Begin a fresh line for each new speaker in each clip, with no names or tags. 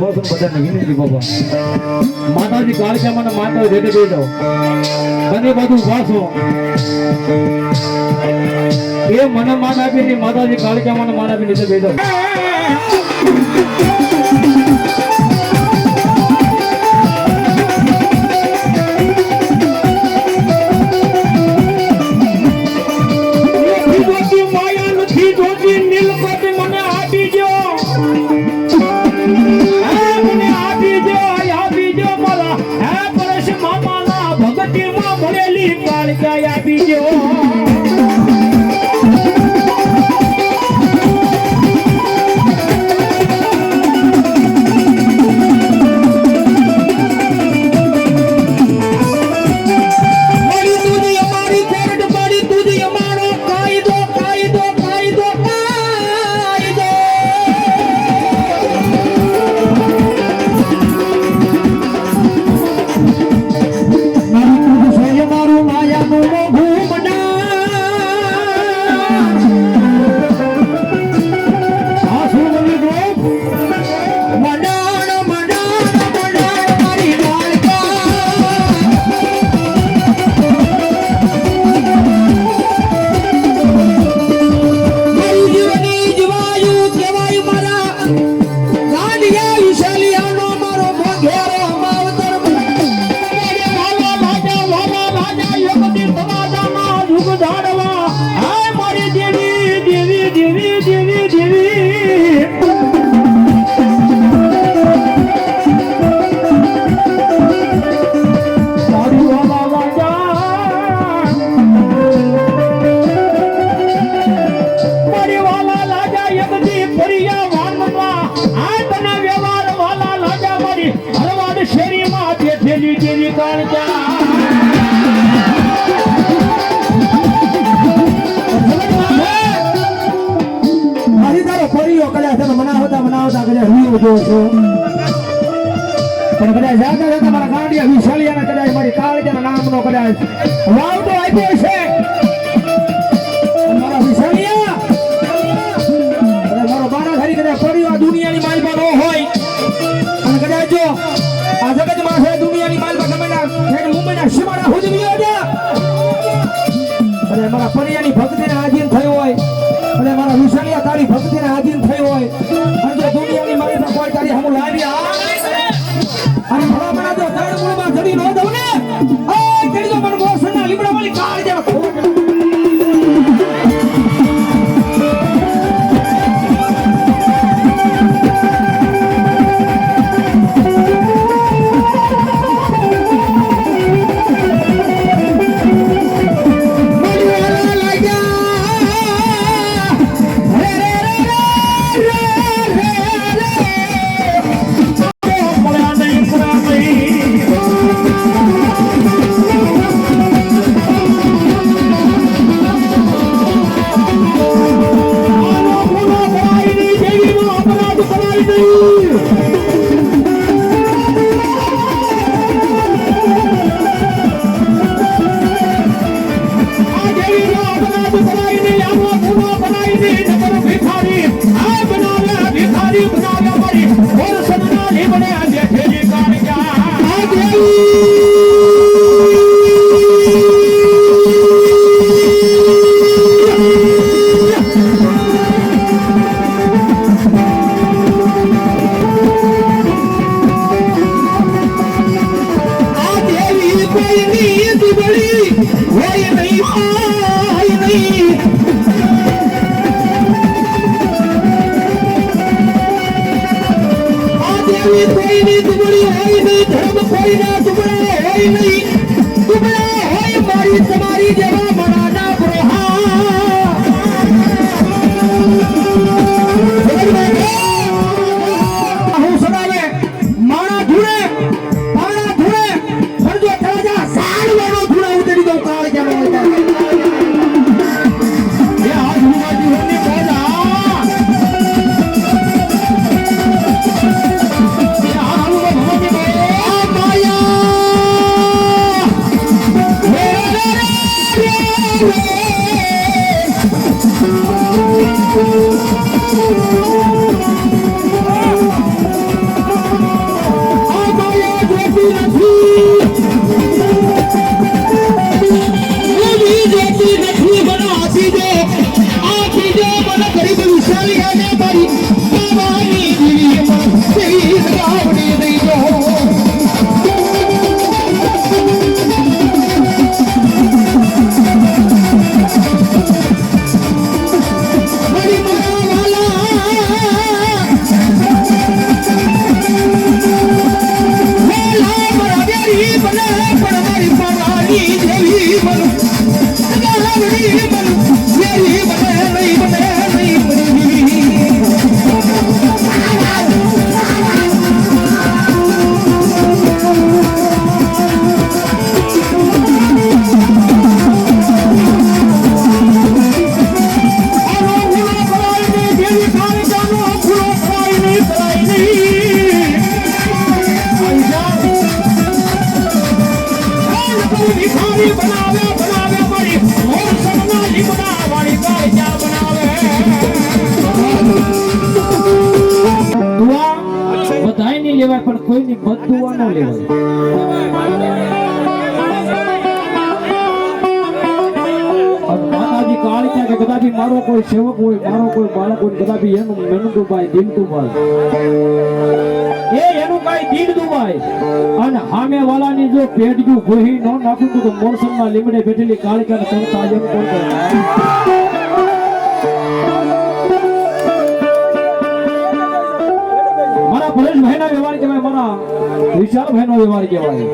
ઊભો બધાને વિનંતી બાબા માતાજી કાળજામાં માતા રેડી બેઠો બંને બધું વાસો એ મને માન આપી માતાજી કાળજામાં માન આપી નીચે
કદાચ ફરીયો આ દુનિયાની હોય. અને કદાચ જો આ અને મારા પરિયાની ભક્તિને આધીન થયો હોય. અને મારા વિશાલિયા તારી ભક્તિને આધીન થયો હોય. અને જો દુનિયાની મારી પર કોઈ તારી હમું લાવી આ. અને ભલામણા જો ત્રણ મૂળમાં જડી ન દઉં ને. આ જડી તો મને મોસના લીબડા વાળી કાળ જેવા
આ દેવી દુબળી હોય નહીં ધર્મ કોઈના દુબળા હોય નહીં. દુબળા હોય મારી તમારી જેવા
Música ही बनू मैं ही बनू
मेरी ही बने नहीं ન લેવાય માતાજી કાળી ત્યાં કે કદાપી મારો કોઈ સેવક હોય મારો કોઈ બાળક હોય કદાપી એનું મેનુભાઈ દિલતુભાઈ એ એનું કાંઈ દિલ દુભાઈ અને સામે વાળાની જો પેટજું ગોહી ન નાખું તો મોરસમમાં લીમડે બેઠેલી કાળિકાને તરતા એમ કોણ વિશાલભાઈ નો વ્યવહાર કહેવાય.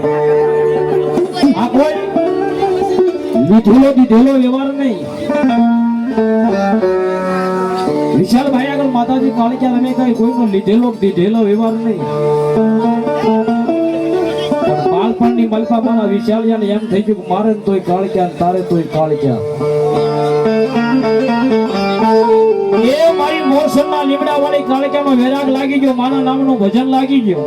આ કોઈ લીધેલો દીધેલો વ્યવહાર નહીં. વિશાલભાઈ આગળ માતાજી કાળિકા તમે કઈ કોઈનો લીધેલો દીધેલો વ્યવહાર નહીં. પણ બાળપણની મલકા મારા વિશાલિયાને એમ થઈ ગયું મારે તોય કાળક્યા ને તારે તોય કાળિકા. એ મારી મોસમના લીમડા વાળી કાળિકામાં વેરાગ લાગી ગયો, મારા નામનું ભજન લાગી ગયો.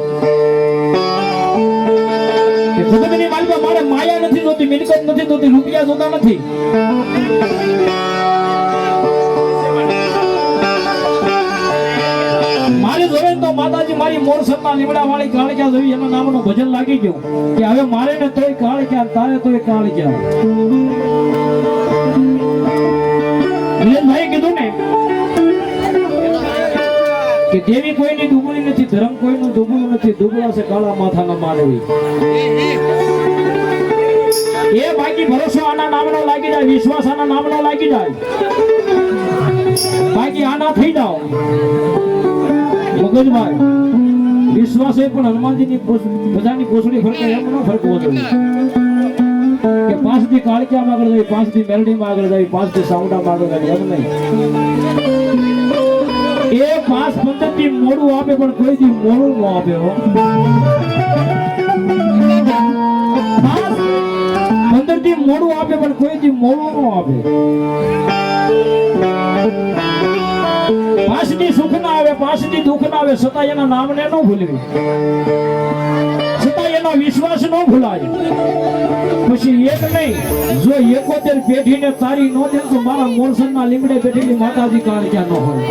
નથી મિલકત નથી જોતી રૂપિયા જોતા નથી. મારે જોવે તો માતાજી મારી મોરસમના લીમડા વાળી કાળિકા જોઈ એના નામનું ભજન લાગી ગયો કે હવે મારે ને તોય કાળિકા, તારે તોય કાળિકા. ભાઈ કીધું ને કે દેવી કોઈની દુબળી નથી, ધર્મ કોઈનું દુબળું નથી, દુબળા છે કાળા માથાના માનવી. એ બાકી ભરોસો આના નામનો લાગી જાય, વિશ્વાસ આના નામનો લાગી જાય. બાકી આના થઈ જાઓ. મગજમાં વિશ્વાસ એ પણ હનુમાનજીની બધાની ઘોસડી ફરકે એમ ન ફરકવો જોઈએ કે પાંચથી કાળિયામાં આગળ જાય પાંચ દી મેરડીમાં આગળ જાય પાંચ દી સાવડામાં આગળ જાય, એમ નહીં. એ પાંચ પંદર મોડું આપે પણ કોઈ થી મોડું ન આપે હો. પંદર દી મોડું આપે, પણ કોઈ દી મોડું ન આપે. પાંચ દી સુખ ના આવે પાંચ દી દુઃખ ના આવે, છતાં એના નામને ન ભૂલવી. છતાં એનો વિશ્વાસ ન ભૂલાય. પછી એક નહીં, જો એકોતેર પેઢીને તારી ન દે તો મારા મોરસનના લીમડે બેઠેલી માતાજી કાળ ક્યાં ન હોય.